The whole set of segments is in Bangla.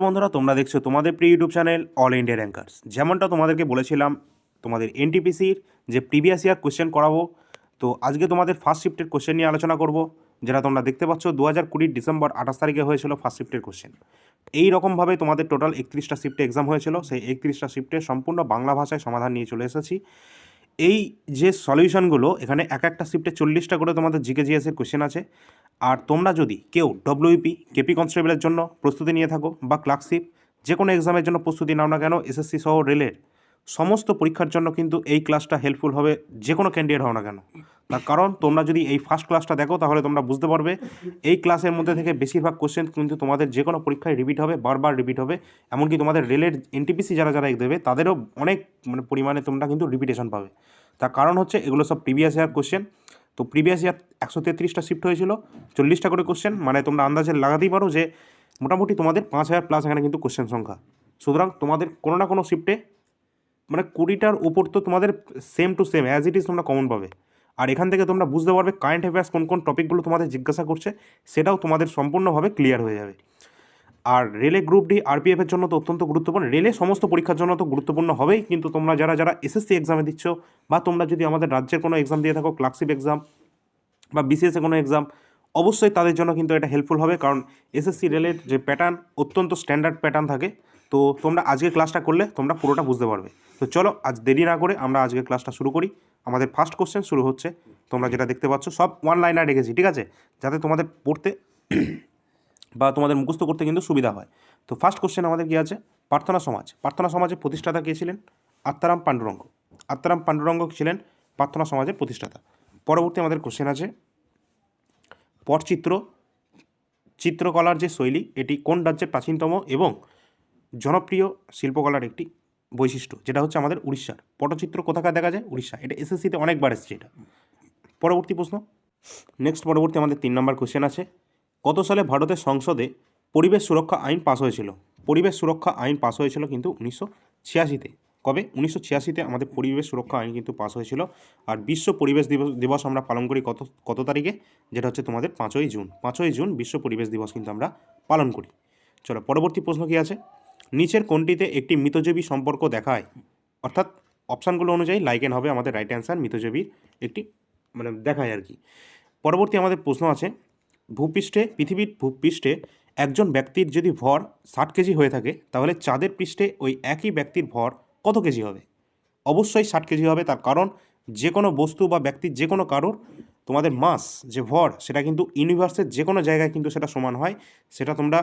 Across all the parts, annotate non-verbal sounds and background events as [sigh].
বন্ধুরা, তোমরা দেখছ তোমাদের pre YouTube channel all India rankers. যেমনটা তোমাদেরকে বলেছিলাম, তোমাদের এনটিপিসির যে প্রিভিয়াস ইয়ার কোশ্চেন করাবো, তো আজকে তোমাদের ফার্স্ট শিফটের কোশ্চেন নিয়ে আলোচনা করব, যেটা তোমরা দেখতে পাচ্ছ দু হাজার কুড়ির ডিসেম্বর আঠাশ তারিখে হয়েছিল ফার্স্ট শিফটের কোশ্চেন। এই রকমভাবে তোমাদের টোটাল একত্রিশটা শিফটে এক্সাম হয়েছিল, সেই একত্রিশটা শিফটে সম্পূর্ণ বাংলা ভাষায় সমাধান নিয়ে চলে এসেছি। এই যে সলিউশনগুলো এখানে এক একটা শিফটে চল্লিশটা করে তোমাদের জিকে জিএসের কোয়েশ্চেন আছে। আর তোমরা যদি কেউ ডব্লিউপি কেপি কনস্টেবলের জন্য প্রস্তুতি নিয়ে থাকো বা ক্লার্কশিপ যে কোনো এক্সামের জন্য প্রস্তুতি নাও না কেন এসএসসি সহ রেলের সমস্ত পরীক্ষার জন্য কিন্তু এই ক্লাসটা হেল্পফুল হবে যে কোনো ক্যান্ডিডেট হও না কেন। তার কারণ, তোমরা যদি এই ফার্স্ট ক্লাসটা দেখো, তাহলে তোমরা বুঝতে পারবে, এই ক্লাসের মধ্যে থেকে বেশিরভাগ কোশ্চেন কিন্তু তোমাদের যে কোনো পরীক্ষায় রিপিট হবে, বারবার রিপিট হবে। এমনকি তোমাদের রেলের এনটিপিসি যারা যারা দেবে, তাদেরও অনেক মানে পরিমাণে তোমরা কিন্তু রিপিটেশন পাবে। তার কারণ হচ্ছে, এগুলো সব প্রিভিয়াস ইয়ার কোশ্চেন তো প্রিভিয়াস ইয়ার একশো তেত্রিশটা শিফট হয়েছিল, চল্লিশটা করে কোশ্চেন মানে তোমরা আন্দাজে লাগাতেই পারো যে, মোটামুটি তোমাদের পাঁচ হাজার প্লাস এখানে কিন্তু কোশ্চেন সংখ্যা। সুতরাং তোমাদের কোনো না কোনো শিফটে মানে কুড়িটার উপর তো তোমাদের same to same as it is তোমরা কমন পাবে। আর এখান থেকে তোমরা বুঝতে পারবে কারেন্ট অ্যাফেয়ার্স কোন কোন টপিকগুলো তোমাদের জিজ্ঞাসা করছে, সেটাও তোমাদের সম্পূর্ণভাবে ক্লিয়ার হয়ে যাবে। আর রেলে গ্রুপ ডি আরপিএফ এর জন্য তো অত্যন্ত গুরুত্বপূর্ণ। রেলে সমস্ত পরীক্ষার জন্য তো গুরুত্বপূর্ণ হবেই, কিন্তু তোমরা যারা যারা এসএসসি এক্সামে দিচ্ছ, বা তোমরা যদি আমাদের রাজ্যের কোনো এক্সাম দিয়ে থাকো ক্লার্কশিপ এক্সাম বা বিসিএসে কোনো এক্সাম অবশ্যই তাদের জন্য কিন্তু এটা হেল্পফুল হবে, কারণ এসএসসি রেলের যে প্যাটার্ন অত্যন্ত স্ট্যান্ডার্ড প্যাটার্ন থাকে। তো তোমরা আজকে ক্লাসটা করলে তোমরা পুরোটা বুঝতে পারবে। তো চলো, আজ দেরি না করে আমরা আজকে ক্লাসটা শুরু করি। আমাদের ফার্স্ট কোশ্চেন শুরু হচ্ছে। তোমরা যেটা দেখতে পাচ্ছ, সব ওয়ান লাইনার রেখেছি, ঠিক আছে? যাতে তোমাদের পড়তে [clears throat] বা তোমাদের মুখস্থ করতে কিন্তু সুবিধা হয়। তো ফার্স্ট কোশ্চেন আমাদের কী আছে? প্রার্থনা সমাজ। প্রার্থনা সমাজের প্রতিষ্ঠাতা কে ছিলেন? আত্মারাম পাণ্ডুরঙ্গ। আত্মারাম পাণ্ডুরঙ্গ ছিলেন প্রার্থনা সমাজের প্রতিষ্ঠাতা। পরবর্তী আমাদের কোশ্চেন আছে। পটচিত্র, চিত্রকলার যে শৈলী, এটি কোন রাজ্যের প্রাচীনতম এবং জনপ্রিয় শিল্পকলার একটি? বৈশিষ্ট্য, যেটা হচ্ছে আমাদের উড়িষ্যার। পটচিত্র কোথাকার দেখা যায়? উড়িষ্যা। এটা এসএসসিতে অনেকবার এসেছে এটা। পরবর্তী প্রশ্ন। নেক্সট পরবর্তী আমাদের তিন নম্বর কোশ্চেন আছে। কত সালে ভারতের সংসদে পরিবেশ সুরক্ষা আইন পাস হয়েছিল? পরিবেশ সুরক্ষা আইন পাস হয়েছিল কিন্তু উনিশশো ছিয়াশিতে। কবে? উনিশশো ছিয়াশিতে আমাদের পরিবেশ সুরক্ষা আইন কিন্তু পাস হয়েছিল। আর বিশ্ব পরিবেশ দিবস দিবস আমরা পালন করি কত কত তারিখে? যেটা হচ্ছে তোমাদের পাঁচই জুন। পাঁচই জুন বিশ্ব পরিবেশ দিবস কিন্তু আমরা পালন করি। চলো, পরবর্তী প্রশ্ন কী আছে? নিচের কোনটিতে একটি মৃতজীবী সম্পর্ক দেখায়। অর্থাৎ অপশানগুলো অনুযায়ী লাইকেন হবে আমাদের রাইট অ্যান্সার মৃতজীবীর একটি মানে দেখায় আর কি। পরবর্তী আমাদের প্রশ্ন আছে, ভূপৃষ্ঠে, পৃথিবীর ভূপৃষ্ঠে একজন ব্যক্তির যদি ভর ষাট কেজি হয়ে থাকে, তাহলে চাঁদের পৃষ্ঠে ওই একই ব্যক্তির ভর কত কেজি হবে? অবশ্যই ষাট কেজি হবে তার কারণ যে কোনো বস্তু বা ব্যক্তির যে কোনো কারোর, তোমাদের মাস, যে ভর, সেটা কিন্তু ইউনিভার্সের যে কোনো জায়গায় কিন্তু সেটা সমান হয়। সেটা তোমরা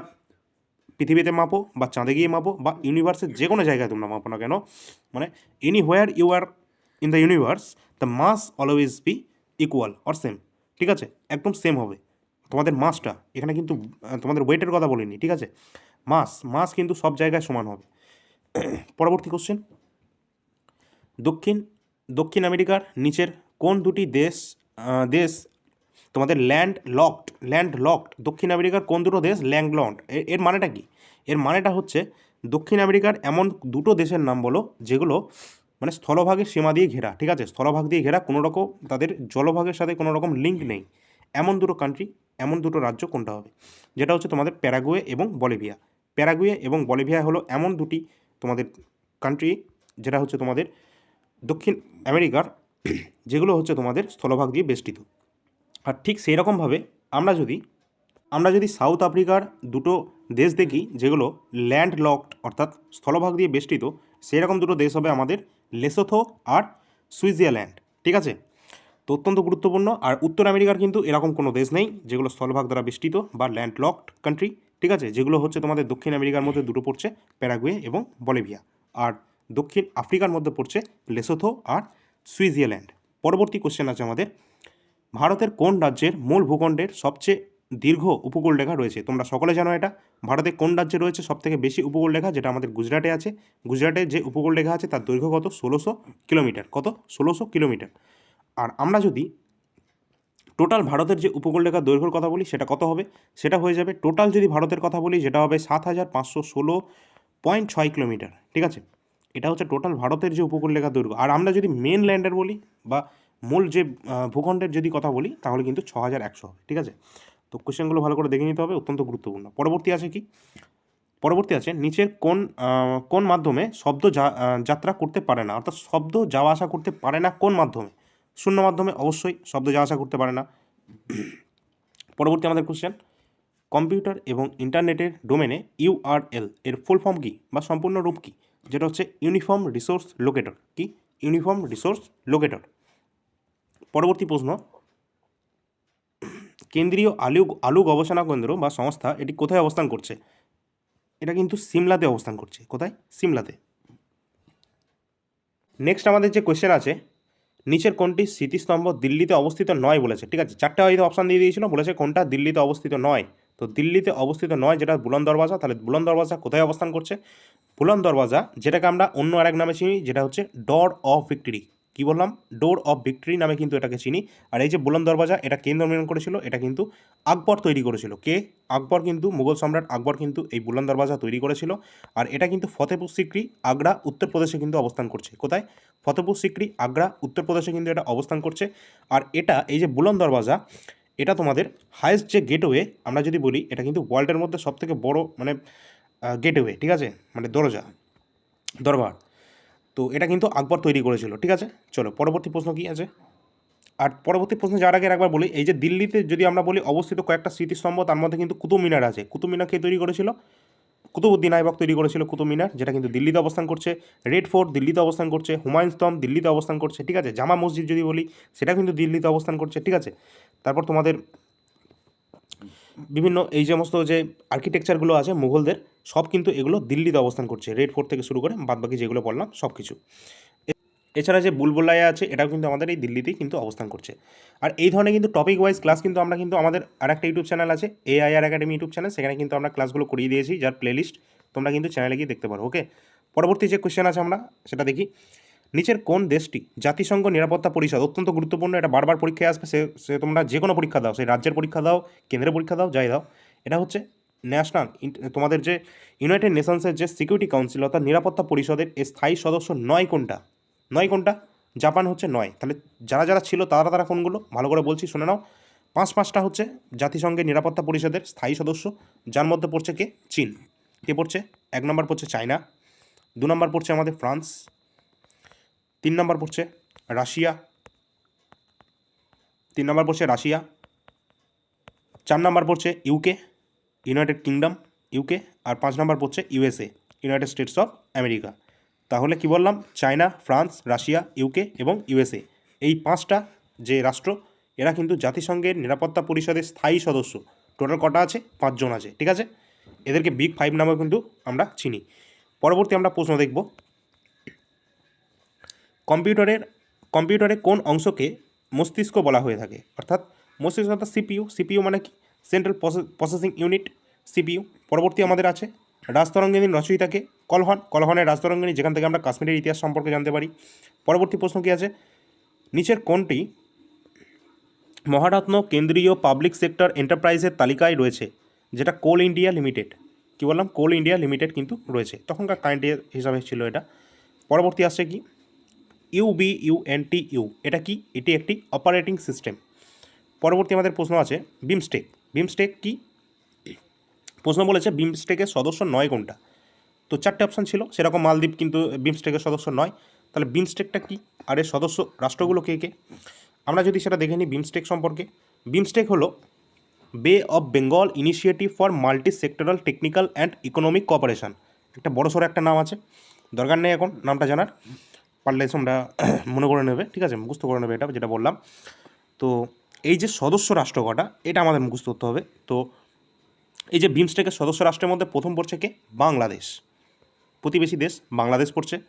পৃথিবীতে মাপো বা চাঁদে গিয়ে মাপো বা ইউনিভার্সের যে কোনো জায়গায় তোমরা মাপো না কেন? মানে anywhere you are in the universe the mass always be equal or same ঠিক আছে? একদম সেম হবে। তোমাদের মাসটা এখানে কিন্তু তোমাদের ওয়েটের কথা বলিনি, ঠিক আছে? মাস মাস কিন্তু সব জায়গায় সমান হবে। [clears throat] পরবর্তী কোশ্চেন দক্ষিণ দক্ষিণ আমেরিকার নিচের কোন দুটি দেশ দেশ তোমাদের ল্যান্ড লকড ল্যান্ড লকড দক্ষিণ আমেরিকার কোন দুটো দেশ ল্যান্ড এর মানেটা কি? এর মানেটা হচ্ছে দক্ষিণ আমেরিকার এমন দুটো দেশের নাম বলো, যেগুলো মানে স্থলভাগের সীমা দিয়ে ঘেরা, ঠিক আছে? স্থলভাগ দিয়ে ঘেরা, কোনো রকম তাদের জলভাগের সাথে কোনো রকম লিঙ্ক নেই। এমন দুটো কান্ট্রি এমন দুটো রাজ্য কোনটা হবে? যেটা হচ্ছে তোমাদের প্যারাগুয়ে এবং বলিভিয়া। প্যারাগুয়ে এবং বলিভিয়া হলো এমন দুটি তোমাদের কান্ট্রি যেটা হচ্ছে তোমাদের দক্ষিণ আমেরিকার, যেগুলো হচ্ছে তোমাদের স্থলভাগ দিয়ে বেষ্টিত। আর ঠিক সেই রকমভাবে আমরা যদি আমরা যদি সাউথ আফ্রিকার দুটো দেশ দেখি যেগুলো ল্যান্ড লকড অর্থাৎ স্থলভাগ দিয়ে বেষ্টিত সেই রকম দুটো দেশ হবে আমাদের লেসোথো আর সুইজারল্যান্ড। ঠিক আছে? তো অত্যন্ত গুরুত্বপূর্ণ। আর উত্তর আমেরিকার কিন্তু এরকম কোনো দেশ নেই যেগুলো স্থলভাগ দ্বারা বেষ্টিত বা ল্যান্ড লকড কান্ট্রি ঠিক আছে? যেগুলো হচ্ছে তোমাদের দক্ষিণ আমেরিকার মধ্যে দুটো পড়ছে, প্যারাগুয়ে এবং বলিভিয়া। আর দক্ষিণ আফ্রিকার মধ্যে পড়ছে লেসোথো আর সুইজারল্যান্ড। পরবর্তী কোশ্চেন আছে আমাদের। ভারতের কোন রাজ্যের মূল ভূখণ্ডের সবচেয়ে দীর্ঘ উপকূল রেখা রয়েছে। তোমরা সকলে জানো এটা। ভারতের কোন রাজ্যে রয়েছে সবথেকে বেশি উপকূল রেখা? যেটা আমাদের গুজরাটে আছে। গুজরাটে যে উপকূল রেখা আছে, তার দৈর্ঘ্য কত? ষোলোশো কিলোমিটার। কত? ষোলোশো কিলোমিটার। আর আমরা যদি টোটাল ভারতের যে উপকূল রেখার দৈর্ঘ্যের কথা বলি, সেটা কত হবে? সেটা হয়ে যাবে টোটাল যদি ভারতের কথা বলি, যেটা হবে সাত হাজার পাঁচশো ষোলো পয়েন্ট ছয় কিলোমিটার। ঠিক আছে? এটা হচ্ছে টোটাল ভারতের যে উপকূল রেখার দৈর্ঘ্য। আর আমরা যদি মেন ল্যান্ডের বলি, বা মূল যে ভূখণ্ডের যদি কথা বলি, তাহলে কিন্তু ছ হাজার একশো হবে। ঠিক আছে? তো কোশ্চেনগুলো ভালো করে দেখে নিতে হবে, অত্যন্ত গুরুত্বপূর্ণ। পরবর্তী আছে কি? পরবর্তী আছে, নিচের কোন কোন মাধ্যমে শব্দ যাত্রা করতে পারে না? অর্থাৎ শব্দ যাওয়া আসা করতে পারে না কোন মাধ্যমে? শূন্য মাধ্যমে অবশ্যই শব্দ যাওয়া আসা করতে পারে না। পরবর্তী আমাদের কোশ্চেন কম্পিউটার এবং ইন্টারনেটের ডোমেনে ইউআরএল এর ফুল ফর্ম কী বা সম্পূর্ণ রূপ কী? যেটা হচ্ছে ইউনিফর্ম রিসোর্স লোকেটর কি? ইউনিফর্ম রিসোর্স লোকেটর পরবর্তী প্রশ্ন কেন্দ্রীয় আলু আলু গবেষণা কেন্দ্র বা সংস্থা এটি কোথায় অবস্থান করছে? এটা কিন্তু সিমলাতে অবস্থান করছে। কোথায়? সিমলাতে। নেক্সট আমাদের যে কোয়েশ্চেন আছে, নিচের কোনটি স্মৃতিস্তম্ভ দিল্লিতে অবস্থিত নয় বলেছে? ঠিক আছে, চারটে হয়তো অপশান দিয়ে দিয়েছিল, বলেছে কোনটা দিল্লিতে অবস্থিত নয়। তো দিল্লিতে অবস্থিত নয় যেটা বুলন দরওয়াজা তাহলে বুলন দরওয়াজা কোথায় অবস্থান করছে? বুলন দরওয়াজা যেটাকে আমরা অন্য আরেক নামে চিনি, যেটা হচ্ছে ডর অফ ভিক্টরি কি বললাম? ডোর অফ ভিক্টরি নামে কিন্তু এটাকে চিনি। আর এই যে বুলন দরওয়াজা, এটা কে নির্মাণ করেছিল? এটা কিন্তু আকবর তৈরি করেছিল। কে? আকবর কিন্তু, মুঘল সম্রাট আকবর কিন্তু এই বুলন দরওয়াজা তৈরি করেছিল। আর এটা কিন্তু ফতেপুর সিক্রি, আগ্রা উত্তরপ্রদেশে কিন্তু অবস্থান করছে। কোথায়? ফতেপুর সিক্রি, আগ্রা উত্তরপ্রদেশে কিন্তু এটা অবস্থান করছে। আর এটা, এই যে বুলন দরওয়াজা, এটা তোমাদের হায়েস্ট যে গেটওয়ে আমরা যদি বলি, এটা কিন্তু ওয়ার্ল্ডের মধ্যে সবথেকে বড় মানে গেটওয়ে ঠিক আছে? মানে দরজা, দরবার। তো এটা কিন্তু আকবর তৈরি করেছিল, ঠিক আছে? চলো, পরবর্তী প্রশ্ন কী আছে? আর পরবর্তী প্রশ্ন যার আগে একবার বলি, এই যে দিল্লিতে যদি আমরা বলি অবস্থিত কয়েকটা স্মৃতিস্তম্ভ, তার মধ্যে কিন্তু কুতুব মিনার আছে। কুতুব মিনার কে তৈরি করেছিল? কুতুবুদ্দিন আইবক তৈরি করেছিল কুতুব মিনার, যেটা কিন্তু দিল্লিতে অবস্থান করছে। রেড ফোর্ট দিল্লিতে অবস্থান করছে, হুমায়ুন স্তম্ভ দিল্লিতে অবস্থান করছে, ঠিক আছে? জামা মসজিদ যদি বলি সেটা কিন্তু দিল্লিতে অবস্থান করছে, ঠিক আছে? তারপর তোমাদের বিভিন্ন এই সমস্ত যে আর্কিটেকচারগুলো আছে মুঘলদের, সব কিন্তু এগুলো দিল্লিতে অবস্থান করছে। রেড ফোর্ট থেকে শুরু করে বাদবাকি যেগুলো বললাম, সব কিছু। এছাড়া যে বুলবুলাইয়া আছে, এটাও কিন্তু আমাদের এই দিল্লিতেই কিন্তু অবস্থান করছে। আর এই ধরনের কিন্তু টপিক ওয়াইজ ক্লাস কিন্তু আমরা কিন্তু আমাদের আর একটা ইউটিউব চ্যানেল আছে এআইআর একাডেমি ইউটিউব চ্যানেল সেখানে কিন্তু আমরা ক্লাসগুলো করিয়ে দিয়েছি, যার প্লেলিস্ট তোমরা কিন্তু চ্যানেলে গিয়ে দেখতে পারো ওকে পরবর্তী যে কোশ্চেন আছে আমরা, সেটা দেখি। নিচের কোন দেশটি? জাতিসংঘ নিরাপত্তা পরিষদ, অত্যন্ত গুরুত্বপূর্ণ, এটা বারবার পরীক্ষায় আসবে, সে সে তোমরা যে কোনো পরীক্ষা দাও, সেই রাজ্যের পরীক্ষা দাও, কেন্দ্রের পরীক্ষা দাও, যাই দাও। এটা হচ্ছে ন্যাশনাল তোমাদের যে ইউনাইটেড নেশনসের যে সিকিউরিটি কাউন্সিল, অর্থাৎ নিরাপত্তা পরিষদের স্থায়ী সদস্য নয় কোনটা? নয় কোনটা? জাপান হচ্ছে নয়। তাহলে যারা যারা ছিল তারা তারা কোনগুলো? ভালো করে বলছি, শুনে নাও। পাঁচ পাঁচটা হচ্ছে জাতিসংঘের নিরাপত্তা পরিষদের স্থায়ী সদস্য, যার মধ্যে পড়ছে কে? চীন। কে পড়ছে? এক নম্বর পড়ছে চায়না। দু নম্বর পড়ছে আমাদের ফ্রান্স। তিন নম্বর পড়ছে রাশিয়া। তিন নম্বর পড়ছে রাশিয়া। চার নম্বর পড়ছে ইউকে ইউনাইটেড কিংডম ইউকে আর পাঁচ নম্বর পড়ছে USA United States of America তাহলে কি বললাম? চায়না ফ্রান্স রাশিয়া ইউকে এবং ইউএসএ এই পাঁচটা যে রাষ্ট্র, এরা কিন্তু জাতিসংঘের নিরাপত্তা পরিষদের স্থায়ী সদস্য। টোটাল কটা আছে? পাঁচজন আছে, ঠিক আছে? এদেরকে বিগ ফাইভ নামেও কিন্তু আমরা চিনি। পরবর্তী আমরা প্রশ্ন দেখব। কম্পিউটারের কম্পিউটারে কোন অংশকে মস্তিষ্ক বলা হয়ে থাকে? অর্থাৎ মস্তিষ্ক অর্থাৎ সিপিইউ। সিপিইউ মানে কি? Central processing unit CPU. পরবর্তী আমাদের আছে রাজতরঙ্গিনীর রচয়িতাকে কলহন। কলহনের রাজতরঙ্গিনী, যেখান থেকে আমরা কাশ্মীরের ইতিহাস সম্পর্কে জানতে পারি। পরবর্তী প্রশ্ন কী আছে? নিচের কোনটি মহারত্ন কেন্দ্রীয় পাবলিক সেক্টর এন্টারপ্রাইজের তালিকায় রয়েছে, যেটা কোল ইন্ডিয়া লিমিটেড? কী বললাম? কোল ইন্ডিয়া লিমিটেড কিন্তু রয়েছে। তখনকার কারেন্ট হিসাবে ছিল এটা। পরবর্তী আসছে কি? ইউবি ইউএনটি ইউ এটা কি? এটি একটি অপারেটিং সিস্টেম পরবর্তী আমাদের প্রশ্ন আছে বিমস্টেক বিমস্টেক কি? প্রশ্ন বলেছে বিমস্টেকের সদস্য নয় কোনটা? তো চারটে অপশান ছিল, সেরকম মালদ্বীপ কিন্তু বিমস্টেকের সদস্য নয়। তাহলে বিমস্টেকটা কি? আর এর সদস্য রাষ্ট্রগুলো কে কে? আমরা যদি সেটা দেখে নিই বিমস্টেক সম্পর্কে বিমস্টেক হলো Bay of Bengal Initiative for Multi Sectoral Technical and Economic Cooperation একটা বড়সড় একটা নাম আছে, দরকার নেই এখন, নামটা জানার। পারলে তোমরা মনে করে নেবে, ঠিক আছে? মুখস্থ করে নেবে এটা যেটা বললাম। তো এই যে সদস্য রাষ্ট্র কটা, এটা আমাদের মুখস্থ করতে হবে। তো এই যে বিমস্টেকের সদস্য রাষ্ট্রের মধ্যে প্রথম পড়ছে কে? বাংলাদেশ। প্রতিবেশী দেশ, বাংলাদেশ পড়ছে।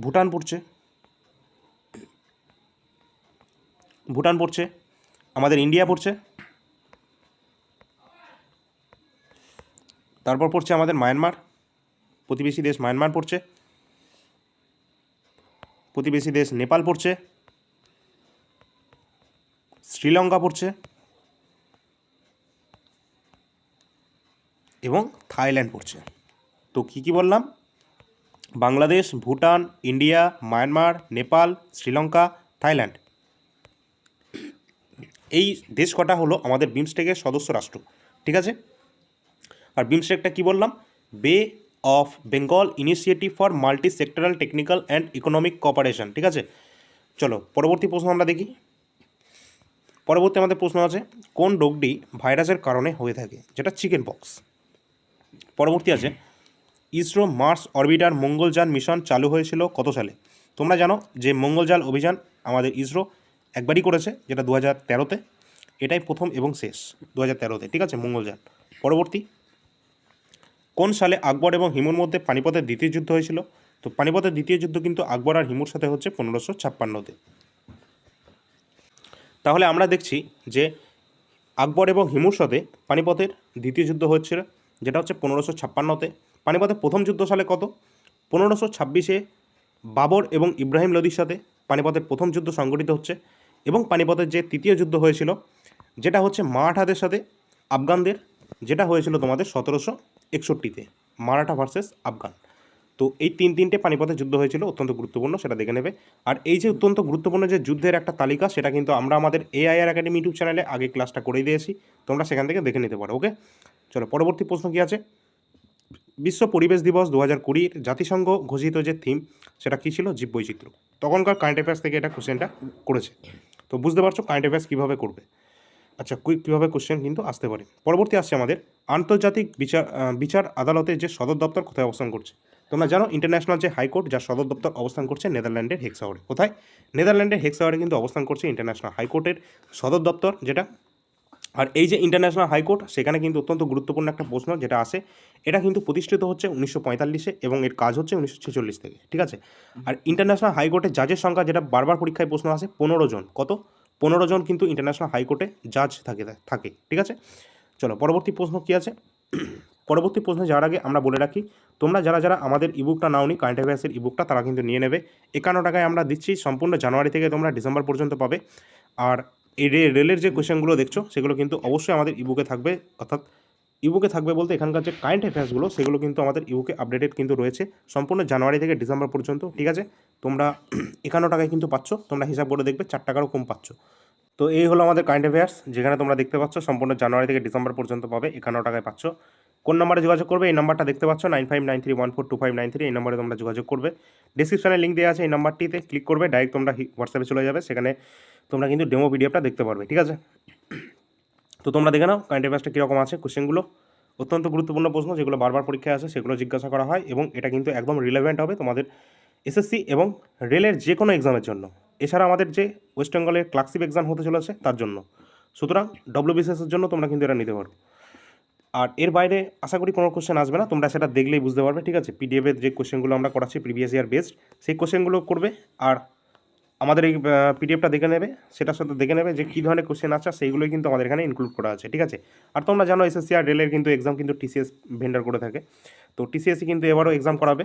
ভুটান পড়ছে। ভুটান পড়ছে। আমাদের ইন্ডিয়া পড়ছে। তারপর পড়ছে আমাদের মায়ানমার। প্রতিবেশী দেশ মায়ানমার পড়ছে। প্রতিবেশী দেশ নেপাল পড়ছে, শ্রীলঙ্কা পড়ছে, এবং থাইল্যান্ড পড়ছে। তো কী কী বললাম? Bangladesh, Bhutan, India, Myanmar, Nepal, Sri Lanka, Thailand. এই দেশ কটা হলো আমাদের বিমস্টেকের সদস্য রাষ্ট্র, ঠিক আছে? আর বিমস্টেকটা কি বললাম? Bay of Bengal Initiative for Multi Sectoral Technical and Economic Cooperation ঠিক আছে? চলো, পরবর্তী প্রশ্ন আমরা দেখি। পরবর্তী আমাদের প্রশ্ন আছে, কোন রোগটি ভাইরাসের কারণে হয়ে থাকে? যেটা চিকেন পক্স। পরবর্তী আছে, ISRO Mars orbiter Mangalyaan mission চালু হয়েছিল কত সালে? তোমরা জানো যে মঙ্গলযান অভিযান আমাদের ইসরো একবারই করেছে, যেটা দু হাজার তেরোতে। এটাই প্রথম এবং শেষ দু হাজার তেরোতে, ঠিক আছে মঙ্গলযান পরবর্তী কোন সালে আকবর এবং হিমুর মধ্যে পানিপথের দ্বিতীয় যুদ্ধ হয়েছিল? তো পানিপথের দ্বিতীয় যুদ্ধ কিন্তু আকবর আর হিমুর সাথে হচ্ছে পনেরোশো ছাপ্পান্নতে। তাহলে আমরা দেখছি যে আকবর এবং হিমুর সাথে পানিপথের দ্বিতীয় যুদ্ধ হচ্ছিল যেটা হচ্ছে পনেরোশো ছাপ্পান্নতে। পানিপথের প্রথম যুদ্ধ সালে কত? পনেরোশো ছাব্বিশে বাবর এবং ইব্রাহিম লোদির সাথে পানিপথের প্রথম যুদ্ধ সংগঠিত হচ্ছে এবং পানিপথের যে তৃতীয় যুদ্ধ হয়েছিল, যেটা হচ্ছে মারাঠাদের সাথে আফগানদের, যেটা হয়েছিল তোমাদের সতেরোশো একষট্টিতে, মারাঠা ভার্সেস আফগান। তো এই তিন তিনটে পানিপথের যুদ্ধ হয়েছিল, অত্যন্ত গুরুত্বপূর্ণ, সেটা দেখে নেবে। আর এই যে অত্যন্ত গুরুত্বপূর্ণ যে যুদ্ধের একটা তালিকা, সেটা কিন্তু আমরা আমাদের এআইআর একাডেমি ইউটিউব চ্যানেলে আগে ক্লাসটা করেই দিয়েছি। তোমরা সেখান থেকে দেখে নিতে পারো, ওকে? চলো, পরবর্তী প্রশ্ন কী আছে? বিশ্ব পরিবেশ দিবস দু হাজার কুড়ির জাতিসংঘ ঘোষিত যে থিম, সেটা কী ছিল? জীববৈচিত্র্য। তখনকার কারেন্ট অ্যাফেয়ার্স থেকে এটা কোশ্চেনটা করেছে। তো বুঝতে পারছ কারেন্ট অ্যাফেয়ার্স কীভাবে করবে? আচ্ছা কুইক কীভাবে কোশ্চেন কিন্তু আসতে পারে। পরবর্তী আসছে আমাদের আন্তর্জাতিক বিচার বিচার আদালতের যে সদর দপ্তর কোথায় অবস্থান করছে। তোমরা জানো ইন্টারন্যাশনাল যে হাইকোর্ট যার সদর দপ্তর অবস্থান করছে নেদারল্যান্ডের হেক্স শহরে কোথায়? নেদারল্যান্ডের হেক্স শহরে কিন্তু অবস্থান করছে ইন্টারন্যাশনাল হাইকোর্টের সদর দপ্তর, যেটা। আর এই যে ইন্টারন্যাশনাল হাইকোর্ট সেখানে কিন্তু অত্যন্ত গুরুত্বপূর্ণ একটা প্রশ্ন যেটা আসে, এটা কিন্তু প্রতিষ্ঠিত হচ্ছে উনিশশো পঁয়তাল্লিশে এবং এর কাজ হচ্ছে উনিশশো ছেচল্লিশ থেকে, ঠিক আছে? আর ইন্টারন্যাশনাল হাইকোর্টের জাজের সংখ্যা যেটা বারবার পরীক্ষায় প্রশ্ন আসে, পনেরো জন। কত? পনেরো জন কিন্তু ইন্টারন্যাশনাল হাইকোর্টে জাজ থাকে থাকে, ঠিক আছে? চলো, পরবর্তী প্রশ্ন কী আছে? পরবর্তী প্রশ্নে যাওয়ার আগে আমরা বলে রাখি, তোমরা যারা যারা আমাদের ইবুকটা নাওনি কারেন্ট অ্যাফেয়ার্সের ইবুকটা তারা কিন্তু নিয়ে নেবে। একান্ন টাকায় আমরা দিচ্ছি, সম্পূর্ণ জানুয়ারি থেকে তোমরা ডিসেম্বর পর্যন্ত পাবে। আর এই রেলের যে কোয়েশনগুলো দেখছ, সেগুলো কিন্তু অবশ্যই আমাদের ইবুকে থাকবে, অর্থাৎ ইবুকে থাকবে বলতে এখানকার যে কারেন্ট অ্যাফেয়ার্সগুলো সেগুলো কিন্তু আমাদের ইউকে আপডেটেড কিন্তু রয়েছে। সম্পূর্ণ জানুয়ারি থেকে ডিসেম্বর পর্যন্ত, ঠিক আছে? তোমরা [clears throat] একান্ন টাকায় কিন্তু পাচ্ছ, তোমরা হিসাব করে দেখবে চার টাকারও কম পাচ্ছ। তো এই হলো আমাদের কারেন্ট অ্যাফেয়ার্স যেখানে তোমরা দেখতে পাচ্ছ, সম্পূর্ণ জানুয়ারি থেকে ডিসেম্বর পর্যন্ত পাবে একান্ন টাকায় পাচ্ছ। কোন নাম্বারে যোগাযোগ করবে, এই নাম্বারটা দেখতে পাচ্ছ nine five nine three one four two five nine three এই নাম্বারে তোমরা যোগাযোগ করবে। ডিসক্রিপশনে লিঙ্ক দেওয়া আছে এই নাম্বারটিতে ক্লিক করবে ডাইরেক্ট তোমরা হোয়াটসঅ্যাপে চলে যাবে, সেখানে তোমরা কিন্তু ডেমো পিডিএফটা দেখতে পারবে, ঠিক আছে? তো তোমরা দেখে নাও কারেন্ট অ্যাফেয়ার্সটা কীরকম আছে কোশ্চেনগুলো অত্যন্ত গুরুত্বপূর্ণ প্রশ্ন, যেগুলো বারবার পরীক্ষায় আসে, সেগুলো জিজ্ঞাসা করা হয় এবং এটা কিন্তু একদম রিলেভেন্ট হবে তোমাদের এসএসসি এবং রেলের যে কোনো এক্সামের জন্য। এছাড়া আমাদের যে ওয়েস্ট বেঙ্গলের ক্লার্কশিপ এক্সাম হতে চলেছে, তার জন্য। সুতরাং ডব্লিউবিসিএসের জন্য তোমরা কিন্তু এটা নিতে পারো। আর এর বাইরে আশা করি কোনো কোশ্চেন আসবে না, তোমরা সেটা দেখলেই বুঝতে পারবে, ঠিক আছে? পিডিএফের যে কোশ্চেনগুলো আমরা করাচ্ছি প্রিভিয়াস ইয়ার বেসড সেই কোশ্চেনগুলো করবে। আর আমাদের এই পিডিএফটা দেখে নেবে, সেটার সাথে দেখে নেবে যে কী ধরনের কোশ্চেন আছে, সেইগুলোই কিন্তু আমাদের এখানে ইনক্লুড করা আছে, ঠিক আছে? আর তোমরা জানো এসএসসি আর রেলের কিন্তু এক্সাম কিন্তু টিসিএস ভেন্ডার করে থাকে। তো টিসিএসসি কিন্তু এবারও এক্সাম করাবে।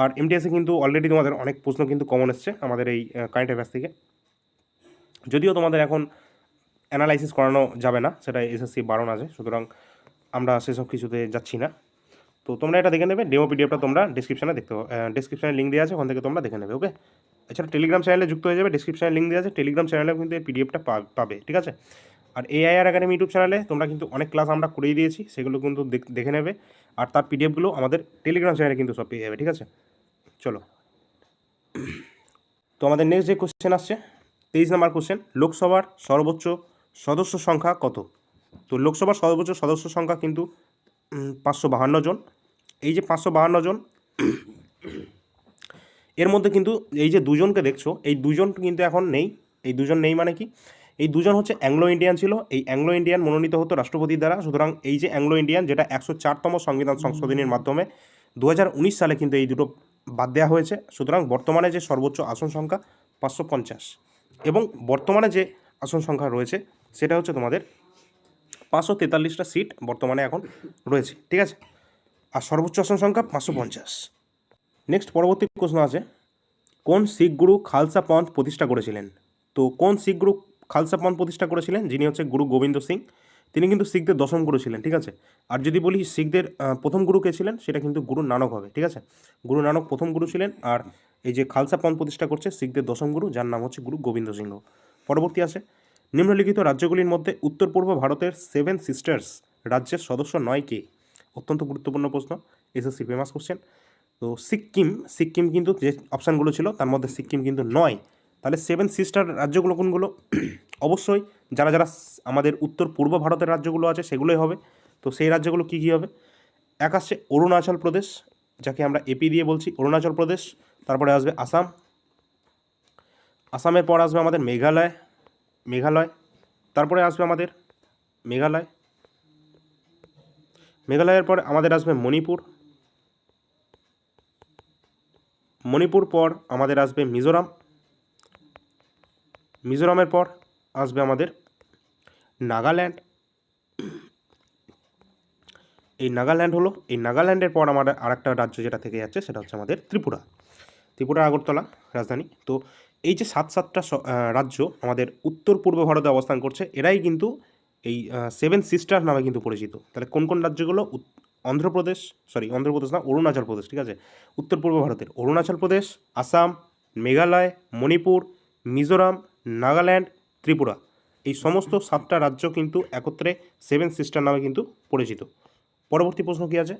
আর এমটিএসে কিন্তু অলরেডি তোমাদের অনেক প্রশ্ন কিন্তু কমন এসছে আমাদের এই কারেন্ট অ্যাফেয়ার্স থেকে। যদিও তোমাদের এখন অ্যানালাইসিস করানো যাবে না, সেটা এসএসসি বারণ আছে, সুতরাং আমরা সেসব কিছুতে যাচ্ছি না। তো তোমরা এটা দেখে নেবে ডেমো পিডিএফটা তোমরা ডিসক্রিপশনে দেখতে ডিসক্রিপশনে লিঙ্ক দেওয়া আছে, ওখান থেকে তোমরা দেখে নেবে ওকে এছাড়া টেলিগ্রাম চ্যানেলে যুক্ত হয়ে যাবে ডিসক্রিপশনে লিঙ্ক দেওয়া আছে টেলিগ্রাম চ্যানেলেও কিন্তু এই পিডিএফটা পাবে, ঠিক আছে? আর এআইআর একাডেমি ইউটিউব চ্যানেলে তোমরা কিন্তু অনেক ক্লাস আমরা করিয়ে দিয়েছি, সেগুলো কিন্তু দেখ- নেবে। আর তার পিডিএফগুলো আমাদের টেলিগ্রাম চ্যানেলে কিন্তু সব পেয়ে যাবে, ঠিক আছে? চলো। তো আমাদের নেক্সট যে কোশ্চেন আসছে, তেইশ নম্বর কোশ্চেন লোকসভার সর্বোচ্চ সদস্য সংখ্যা কত? তো লোকসভার সর্বোচ্চ সদস্য সংখ্যা কিন্তু পাঁচশো বাহান্ন জন। এই যে পাঁচশো বাহান্ন জন এর মধ্যে কিন্তু এই যে দুজনকে দেখছ এই দুজন কিন্তু এখন নেই। এই দুজন নেই মানে কি? এই দুজন হচ্ছে অ্যাংলো ইন্ডিয়ান ছিল। এই অ্যাংলো ইন্ডিয়ান মনোনীত হতো রাষ্ট্রপতির দ্বারা। সুতরাং এই যে অ্যাংলো ইন্ডিয়ান যেটা একশো চারতম সংবিধান সংশোধনীর মাধ্যমে দু হাজার উনিশ সালে কিন্তু এই দুটো বাদ দেওয়া হয়েছে। সুতরাং বর্তমানে যে সর্বোচ্চ আসন সংখ্যা পাঁচশো পঞ্চাশ। এবং বর্তমানে যে আসন সংখ্যা রয়েছে সেটা হচ্ছে তোমাদের পাঁচশো তেতাল্লিশটা সিট বর্তমানে এখন রয়েছে। ঠিক আছে? আর সর্বোচ্চ আসন সংখ্যা পাঁচশো পঞ্চাশ। নেক্সট পরবর্তী প্রশ্ন আছে, কোন শিখ গুরু খালসা পন্থ প্রতিষ্ঠা করেছিলেন? তো কোন শিখ গুরু খালসা পন্থ প্রতিষ্ঠা করেছিলেন? যিনি হচ্ছে গুরু গোবিন্দ সিং। তিনি কিন্তু শিখদের দশম গুরু ছিলেন, ঠিক আছে? আর যদি বলি শিখদের প্রথম গুরু কে ছিলেন? সেটা কিন্তু গুরু নানক হবে, ঠিক আছে? গুরু নানক প্রথম গুরু ছিলেন, আর এই যে খালসা পন্থ প্রতিষ্ঠা করছে শিখদের দশম গুরু, যার নাম হচ্ছে গুরু গোবিন্দ সিংহ। পরবর্তী আছে, নিম্নলিখিত রাজ্যগুলির মধ্যে উত্তর পূর্ব ভারতের সেভেন সিস্টার্স রাজ্যের সদস্য নয় কে? অত্যন্ত গুরুত্বপূর্ণ প্রশ্ন, এসএসসি ফেমাস কোশ্চেন তো সিক্কিম সিক্কিম কিন্তু যে অপশানগুলো ছিল, তার মধ্যে সিক্কিম কিন্তু নয়। তাহলে সেভেন সিস্টার রাজ্যগুলো কোনগুলো? [clears throat] অবশ্যই যারা যারা আমাদের উত্তর পূর্ব ভারতের রাজ্যগুলো আছে, সেগুলোই হবে। তো সেই রাজ্যগুলো কী কী হবে? এক আসছে অরুণাচল প্রদেশ, যাকে আমরা এপি দিয়ে বলছি, অরুণাচল প্রদেশ, তারপরে আসবে আসাম। আসামের পর আসবে আমাদের মেঘালয় মেঘালয়, তারপরে আসবে আমাদের মেঘালয়। মেঘালয়ের পর আমাদের আসবে মণিপুর মণিপুর পর আমাদের আসবে মিজোরাম। মিজোরামের পর আসবে আমাদের নাগাল্যান্ড। এই নাগাল্যান্ড হলো, এই নাগাল্যান্ডের পর আমাদের আরেকটা রাজ্য যেটা থেকে যাচ্ছে সেটা হচ্ছে আমাদের ত্রিপুরা। ত্রিপুরা আগরতলা রাজধানী। তো এই যে সাত সাতটা রাজ্য আমাদের উত্তর পূর্ব ভারতে অবস্থান করছে, এরাই কিন্তু এই সেভেন সিস্টার নামে কিন্তু পরিচিত। তাহলে কোন কোন রাজ্যগুলো অন্ধ্রপ্রদেশ সরি অন্ধ্রপ্রদেশ না, অরুণাচল প্রদেশ, ঠিক আছে? উত্তর পূর্ব ভারতের অরুণাচল প্রদেশ, আসাম, মেঘালয়, মণিপুর, মিজোরাম, নাগাল্যান্ড, ত্রিপুরা। এই সমস্ত সাতটা রাজ্য কিন্তু একত্রে সেভেন সিস্টার নামে কিন্তু পরিচিত। পরবর্তী প্রশ্ন কী আছে?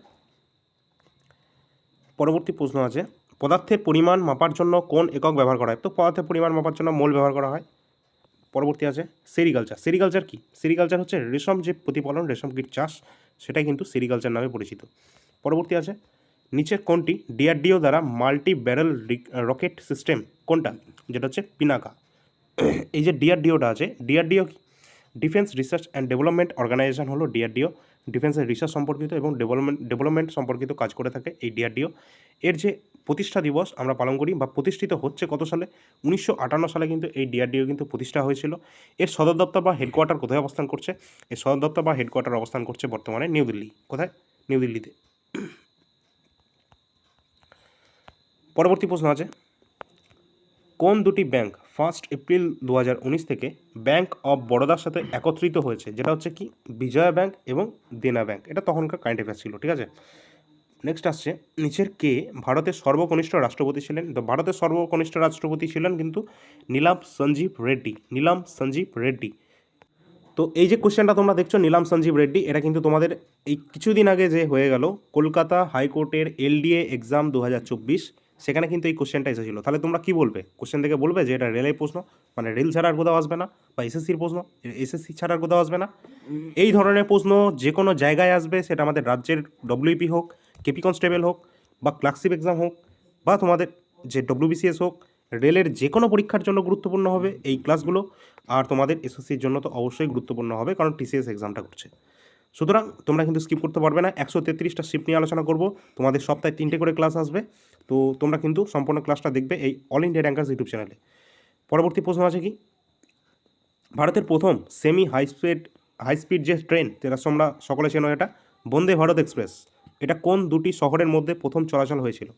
পরবর্তী প্রশ্ন আছে, পদার্থের পরিমাণ মাপার জন্য কোন একক ব্যবহার করা হয়? তো পদার্থের পরিমাণ মাপার জন্য মোল ব্যবহার করা হয়। পরবর্তী আছে সেরিকালচার সেরিকালচার কি? সেরিকালচার হচ্ছে রেশম যে প্রতিপালন রেশম কীট চাষ, সেটাই কিন্তু সেরিকালচার নামে পরিচিত। পরবর্তী আছে, নিচের কোনটি? ডিআরডিও দ্বারা মাল্টি ব্যারেল রকেট সিস্টেম কোনটা? যেটা হচ্ছে পিনাকা। এই যে ডিআরডিওটা আছে ডিআরডিও কি? Defence research and development organisation হলো ডিআরডিও ডিফেন্সের রিসার্চ সম্পর্কিত এবং ডেভেলপমেন্ট ডেভেলপমেন্ট সম্পর্কিত কাজ করে থাকে এই ডিআরডিও এর যে প্রতিষ্ঠা দিবস আমরা পালন করি বা প্রতিষ্ঠিত হচ্ছে কত সালে? উনিশশো আটান্ন সালে কিন্তু এই ডিআরডিও কিন্তু প্রতিষ্ঠা হয়েছিল। এর সদর দপ্তর বা হেডকোয়ার্টার কোথায় অবস্থান করছে? এর সদর দপ্তর বা হেডকোয়ার্টার অবস্থান করছে বর্তমানে নিউ দিল্লি। কোথায়? নিউ দিল্লিতে। পরবর্তী প্রশ্ন আছে। কোন দুটি ব্যাংক ফার্স্ট এপ্রিল দু হাজার উনিশ থেকে ব্যাংক অফ বরোদার সাথে একত্রিত হয়েছে? যেটা হচ্ছে কি? বিজয়া ব্যাংক এবং দেনা ব্যাংক। এটা তখনকার কারেন্ট অ্যাফেয়ার্স ছিল, ঠিক আছে? নেক্সট আসছে, নিচের কে ভারতের সর্বকনিষ্ঠ রাষ্ট্রপতি ছিলেন? তো ভারতের সর্বকনিষ্ঠ রাষ্ট্রপতি ছিলেন কিন্তু নীলাম সঞ্জীব রেড্ডি, নীলাম সঞ্জীব রেড্ডি। তো এই যে কোশ্চেনটা তোমরা দেখছ, নীলাম সঞ্জীব রেড্ডি, এটা কিন্তু তোমাদের এই কিছুদিন আগে যে হয়ে গেল কলকাতা হাইকোর্টের এলডিএ এক্সাম দু হাজার চব্বিশ, সেখানে কিন্তু এই কোশ্চেনটা এসেছিল। তাহলে তোমরা কি বলবে? কোশ্চেন থেকে বলবে যে এটা রেলের প্রশ্ন মানে রেল ছাড়া আর কোথাও আসবে না, বা এসএসসির প্রশ্ন এসএসসি ছাড়া আর কোথাও আসবে না। এই ধরনের প্রশ্ন যে কোনো জায়গায় আসবে, সেটা আমাদের রাজ্যের ডব্লিউপি হোক কেপি কনস্টেবল হোক বা ক্লার্কশিপ এক্সাম হোক বা তোমাদের যে ডব্লিউবিসিএস হোক, রেলের যে কোনো পরীক্ষার জন্য গুরুত্বপূর্ণ হবে এই ক্লাসগুলো। আর তোমাদের এসএসসির জন্য তো অবশ্যই গুরুত্বপূর্ণ হবে, কারণ টিসিএস এক্সামটা করছে সুতরাং তোমরা কিন্তু স্কিপ করতে পারবে না, একশো তেত্রিশটা শিফট নিয়ে আলোচনা করব। তোমাদের সপ্তাহে তিনটে করে ক্লাস আসবে, তো তোমরা কিন্তু সম্পূর্ণ ক্লাসটা দেখবে এই অল ইন্ডিয়া র্যাঙ্কার্স ইউটিউব চ্যানেলে পরবর্তী প্রশ্ন আছে কি? ভারতের প্রথম semi high speed high speed যে ট্রেন যেটা তোমরা সকলে চেনো এটা, বন্দে ভারত এক্সপ্রেস এটা কোন দুটি শহরের মধ্যে প্রথম চলাচল হয়েছিল?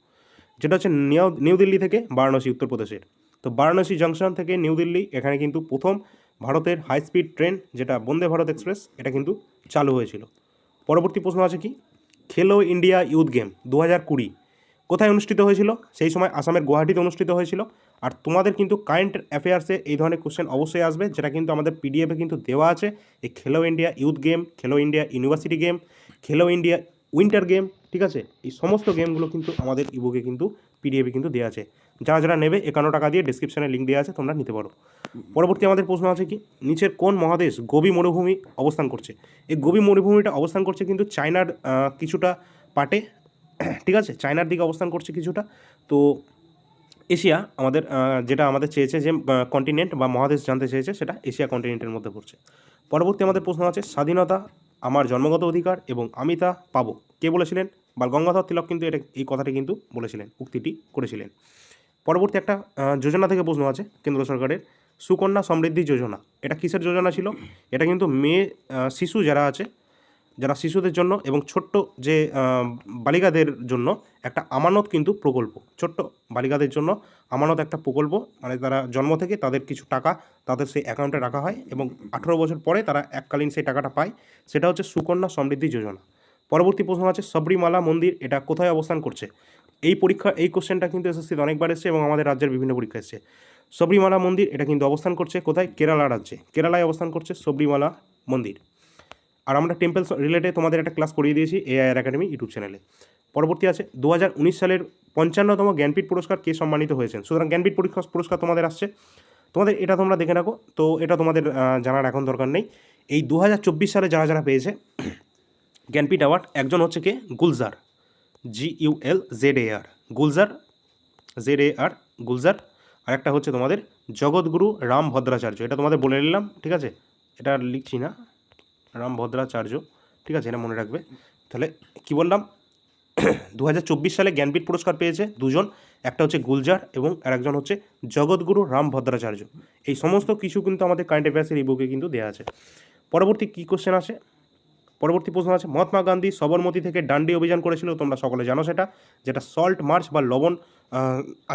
যেটা হচ্ছে নিউ নিউ দিল্লি থেকে বারাণসী, উত্তরপ্রদেশের। তো বারাণসী জংশন থেকে নিউ দিল্লি, এখানে কিন্তু প্রথম ভারতের হাই স্পিড ট্রেন যেটা বন্দে ভারত এক্সপ্রেস এটা কিন্তু চালু হয়েছিল। পরবর্তী প্রশ্ন আছে কি? খেলো ইন্ডিয়া ইউথ গেম দু হাজার কুড়ি কোথায় অনুষ্ঠিত হয়েছিল? সেই সময় আসামের গুয়াহাটিতে অনুষ্ঠিত হয়েছিল। আর তোমাদের কিন্তু কারেন্ট অ্যাফেয়ার্সে এই ধরনের কোশ্চেন অবশ্যই আসবে, যেটা কিন্তু আমাদের পিডিএফে কিন্তু দেওয়া আছে। এই Khelo India youth game, Khelo India university game, Khelo India winter game, ঠিক আছে? এই সমস্ত গেমগুলো কিন্তু আমাদের ইবুকে কিন্তু পিডিএফে কিন্তু দেওয়া আছে। যারা যারা নেবে, একান্ন টাকা দিয়ে ডিসক্রিপশনে লিঙ্ক দেওয়া আছে, তোমরা নিতে পারো। পরবর্তী আমাদের প্রশ্ন আছে কি? নিচের কোন মহাদেশ গোবি মরুভূমি অবস্থান করছে? এই গোবি মরুভূমিটা অবস্থান করছে কিন্তু চায়নার কিছুটা পার্টে ঠিক আছে? চায়নার দিকে অবস্থান করছে কিছুটা। তো এশিয়া আমাদের যেটা আমাদের চেয়েছে যে কন্টিনেন্ট বা মহাদেশ জানতে চেয়েছে, সেটা এশিয়া কন্টিনেন্টের মধ্যে পড়ছে। পরবর্তী আমাদের প্রশ্ন আছে, স্বাধীনতা আমার জন্মগত অধিকার এবং আমি তা পাবো। কে বলেছিলেন? বাল গঙ্গাধর তিলক কিন্তু এটা, এই কথাটি কিন্তু বলেছিলেন, উক্তিটি করেছিলেন। পরবর্তী একটা যোজনা থেকে প্রশ্ন আছে কেন্দ্র সরকারের, সুকন্যা সমৃদ্ধি যোজনা। এটা কিসের যোজনা ছিল? এটা কিন্তু মেয়ে শিশু যারা আছে যারা শিশুদের জন্য এবং ছোট্ট যে বালিকাদের জন্য একটা আমানত কিন্তু প্রকল্প। ছোট্ট বালিকাদের জন্য আমানত একটা প্রকল্প। মানে তারা জন্ম থেকে তাদের কিছু টাকা তাদের সেই অ্যাকাউন্টে রাখা হয় এবং আঠেরো বছর পরে তারা এককালীন সেই টাকাটা পায়। সেটা হচ্ছে সুকন্যা সমৃদ্ধি যোজনা। পরবর্তী প্রশ্ন আছে সবরিমালা মন্দির এটা কোথায় অবস্থান করছে? এই পরীক্ষা, এই কোশ্চেনটা কিন্তু এসএসসিতে অনেকবার এসেছে এবং আমাদের রাজ্যের বিভিন্ন পরীক্ষা এসেছে। সবরিমালা মন্দির এটা কিন্তু অবস্থান করছে কোথায়? কেরালা রাজ্যে। কেরালায় অবস্থান করছে সবরিমালা মন্দির। আর আমরা টেম্পল রিলেটেড তোমাদের একটা ক্লাস করিয়ে দিয়েছি এআইআর একাডেমি ইউটিউব চ্যানেলে পরবর্তী আছে দু হাজার উনিশ সালের পঞ্চান্নতম জ্ঞানপীঠ পুরস্কার কে সম্মানিত হয়েছেন? সুতরাং জ্ঞানপীঠ পরীক্ষা পুরস্কার তোমাদের আসছে। তোমাদের এটা তোমরা দেখে রাখো, তো এটা তোমাদের জানার এখন দরকার নেই। এই দু হাজার চব্বিশ সালে যারা যারা পেয়েছে, জ্ঞানপীঠ অ্যাওয়ার্ড একজন হচ্ছে কে? Gulzar. G U L Z A R Gulzar Z A R Gulzar. আর একটা হচ্ছে তোমাদের জগৎগুরু রাম ভদ্রাচার্য এটা তোমাদের বলে নিলাম, ঠিক আছে? এটা লিখছি না। রাম ভদ্রাচার্য ঠিক আছে, এটা মনে রাখবে। তাহলে কি বললাম? [clears throat] দু হাজার চব্বিশ সালে জ্ঞানপীঠ পুরস্কার পেয়েছে দুজন। একটা হচ্ছে গুলজার এবং আর একজন হচ্ছে জগৎগুরু রাম ভদ্রাচার্য এই সমস্ত কিছু কিন্তু আমাদের কারেন্ট অ্যাফেয়ার্সের এই বুকে কিন্তু দেওয়া আছে। পরবর্তী কী কোশ্চেন আছে পরবর্তী প্রশ্ন আছে মহাত্মা গান্ধী সবরমতী থেকে ডান্ডি অভিযান করেছিল, তোমরা সকলে জানো সেটা, যেটা সল্ট মার্চ বা লবণ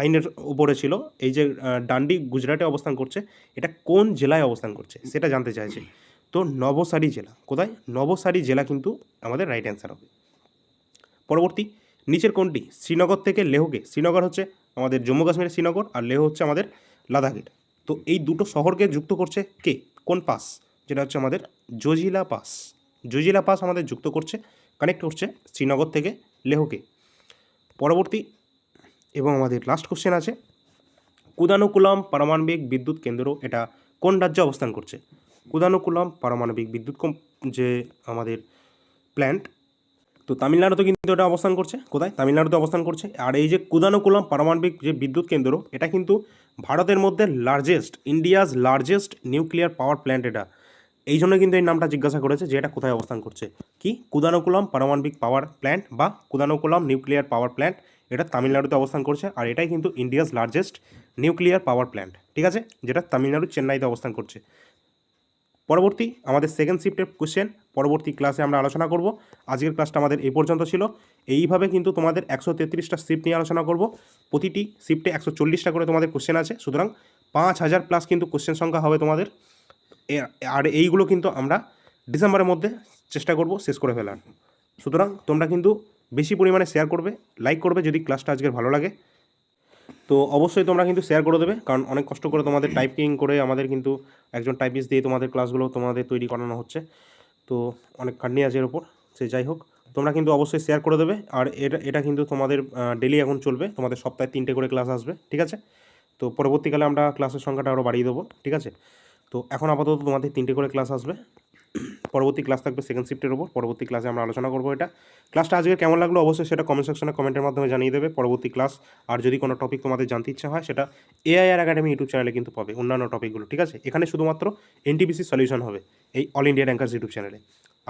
আইনের উপরে ছিল। এই যে ডান্ডি গুজরাটে অবস্থান করছে, এটা কোন জেলায় অবস্থান করছে, সেটা জানতে চাইছে। তো নবসারি জেলা, কোথায়? নবসারি জেলা কিন্তু আমাদের রাইট অ্যান্সার হবে। পরবর্তী, নিচের কোনটি? শ্রীনগর থেকে লেহকে। শ্রীনগর হচ্ছে আমাদের জম্মু কাশ্মীরের শ্রীনগর আর লেহ হচ্ছে আমাদের লাদাখের। তো এই দুটো শহরকে যুক্ত করছে কে? কোন পাস? যেটা হচ্ছে আমাদের জজিলা পাস। জজিলা পাস আমাদের যুক্ত করছে কানেক্ট করছে শ্রীনগর থেকে লেহকে। পরবর্তী, এবং আমাদের লাস্ট কোশ্চেন আছে, কুদানুকুলাম পারমাণবিক বিদ্যুৎ কেন্দ্র এটা কোন রাজ্যে অবস্থান করছে? কুদানুকুলাম পারমাণবিক বিদ্যুৎ যে আমাদের প্ল্যান্ট তো তামিলনাড়ুতে কিন্তু এটা অবস্থান করছে। কোথায়? তামিলনাড়ুতে অবস্থান করছে। আর এই যে কুদানুকুলাম পারমাণবিক যে বিদ্যুৎ কেন্দ্র, এটা কিন্তু ভারতের মধ্যে largest India's largest nuclear power plant এটা। এই জন্য কিন্তু এই নামটা জিজ্ঞাসা করেছে যে এটা কোথায় অবস্থান করছে। কি? কুদানুকুলাম পারমাণবিক পাওয়ার প্ল্যান্ট বা কুদানুকুলাম নিউক্লিয়ার পাওয়ার প্ল্যান্ট এটা তামিলনাড়ুতে অবস্থান করছে। আর এটাই কিন্তু India's largest nuclear power plant ঠিক আছে? যেটা তামিলনাড়ু চেন্নাইতে অবস্থান করছে। পরবর্তী আমাদের সেকেন্ড শিফটের কোশ্চেন পরবর্তী ক্লাসে আমরা আলোচনা করব। আজকের ক্লাসটা আমাদের এই পর্যন্ত ছিল। এইভাবে কিন্তু তোমাদের একশো তেত্রিশটা শিফট নিয়ে আলোচনা করব। প্রতিটি শিফটে একশো চল্লিশটা করে তোমাদের কোশ্চেন আছে। সুতরাং পাঁচ হাজার প্লাস কিন্তু কোশ্চেন সংখ্যা হবে তোমাদের। আর এইগুলো কিন্তু আমরা ডিসেম্বরের মধ্যে চেষ্টা করব শেষ করে ফেলার। সুতরাং তোমরা কিন্তু বেশি পরিমাণে শেয়ার করবে লাইক করবে যদি ক্লাসটা আজকের ভালো লাগে। তো অবশ্যই তোমরা কিন্তু শেয়ার করে দেবে, কারণ অনেক কষ্ট করে তোমাদের টাইপিং করে আমাদের কিন্তু একজন টাইপিস্ট দিয়ে তোমাদের ক্লাসগুলো তোমাদের তৈরি করানো হচ্ছে। তো অনেক খাটনি আছে এর ওপর সে যাই হোক, তোমরা কিন্তু অবশ্যই শেয়ার করে দেবে, আর এটা এটা কিন্তু তোমাদের ডেলি এখন চলবে, তোমাদের সপ্তাহে তিনটে করে ক্লাস আসবে, ঠিক আছে? তো পরবর্তীকালে আমরা ক্লাসের সংখ্যাটা আরও বাড়িয়ে দেবো, ঠিক আছে? তো এখন আপাতত তোমাদের তিনটে করে ক্লাস আসবে পরবর্তী ক্লাস থাকবে সেকেন্ড শিফটের ওপর পরবর্তী ক্লাসে আমরা আলোচনা করব এটা। ক্লাসটা আজকে কেমন লাগল অবশ্যই সেটা কমেন্ট সেকশনে কমেন্টের মাধ্যমে জানিয়ে দেবে। পরবর্তী ক্লাস আর যদি কোনো টপিক তোমাদের জানতে ইচ্ছা হয়, সেটা এআইআর একাডেমি ইউটিউব চ্যানেলে কিন্তু পাবে, অন্যান্য টপিকগুলো ঠিক আছে? এখানে শুধুমাত্র এনটিপিসি সলিউশন হবে এই অল ইন্ডিয়া র্যাঙ্কার্স ইউটিউব চ্যানেলে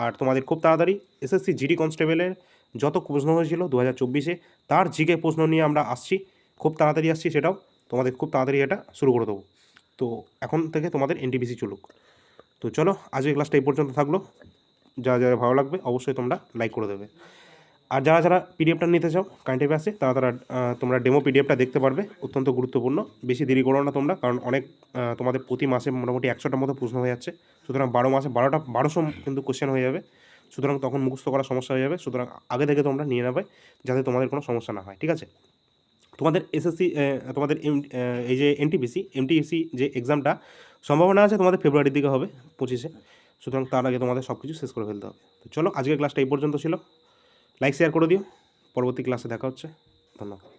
আর তোমাদের খুব তাড়াতাড়ি এসএসসি জিডি কনস্টেবলের যত প্রশ্ন হয়েছিল দু হাজার চব্বিশে, তার জিকে প্রশ্ন নিয়ে আমরা আসছি। খুব তাড়াতাড়ি আসছি সেটাও। তোমাদের খুব তাড়াতাড়ি এটা শুরু করে দেবো। তো এখন থেকে তোমাদের এনটিপিসি চলুক। তো চলো, আজকের ক্লাসটা এই পর্যন্ত থাকল। যারা যারা ভালো লাগবে, অবশ্যই তোমরা লাইক করে দেবে। আর যারা যারা পিডিএফটা নিতে চাও কাইন্ডে আসে তারা তারা তোমরা ডেমো পিডিএফটা দেখতে পারবে। অত্যন্ত গুরুত্বপূর্ণ। বেশি দেরি করো না তোমরা, কারণ অনেক তোমাদের প্রতি মাসে মোটামুটি একশোটার মতো প্রশ্ন হয়ে যাচ্ছে। সুতরাং বারো মাসে বারোটা, বারোশো কিন্তু কোশ্চেন হয়ে যাবে। সুতরাং তখন মুখস্থ করার সমস্যা হয়ে যাবে। সুতরাং আগে থেকে তোমরা নিয়ে নেবে, যাতে তোমাদের কোনো সমস্যা না হয়, ঠিক আছে? তোমাদের এসএসসি তোমাদের এই যে এনটিপিসি এমটিএসসি যে এক্সামটা সম্ভাবনা আছে তোমাদের ফেব্রুয়ারির দিকে হবে, পঁচিশে। সুতরাং তার আগে তোমাদের সব কিছু শেষ করে ফেলতে হবে। তো চলো, আজকের ক্লাসটা এই পর্যন্ত ছিল। লাইক শেয়ার করে দিও। পরবর্তী ক্লাসে দেখা হচ্ছে। ধন্যবাদ।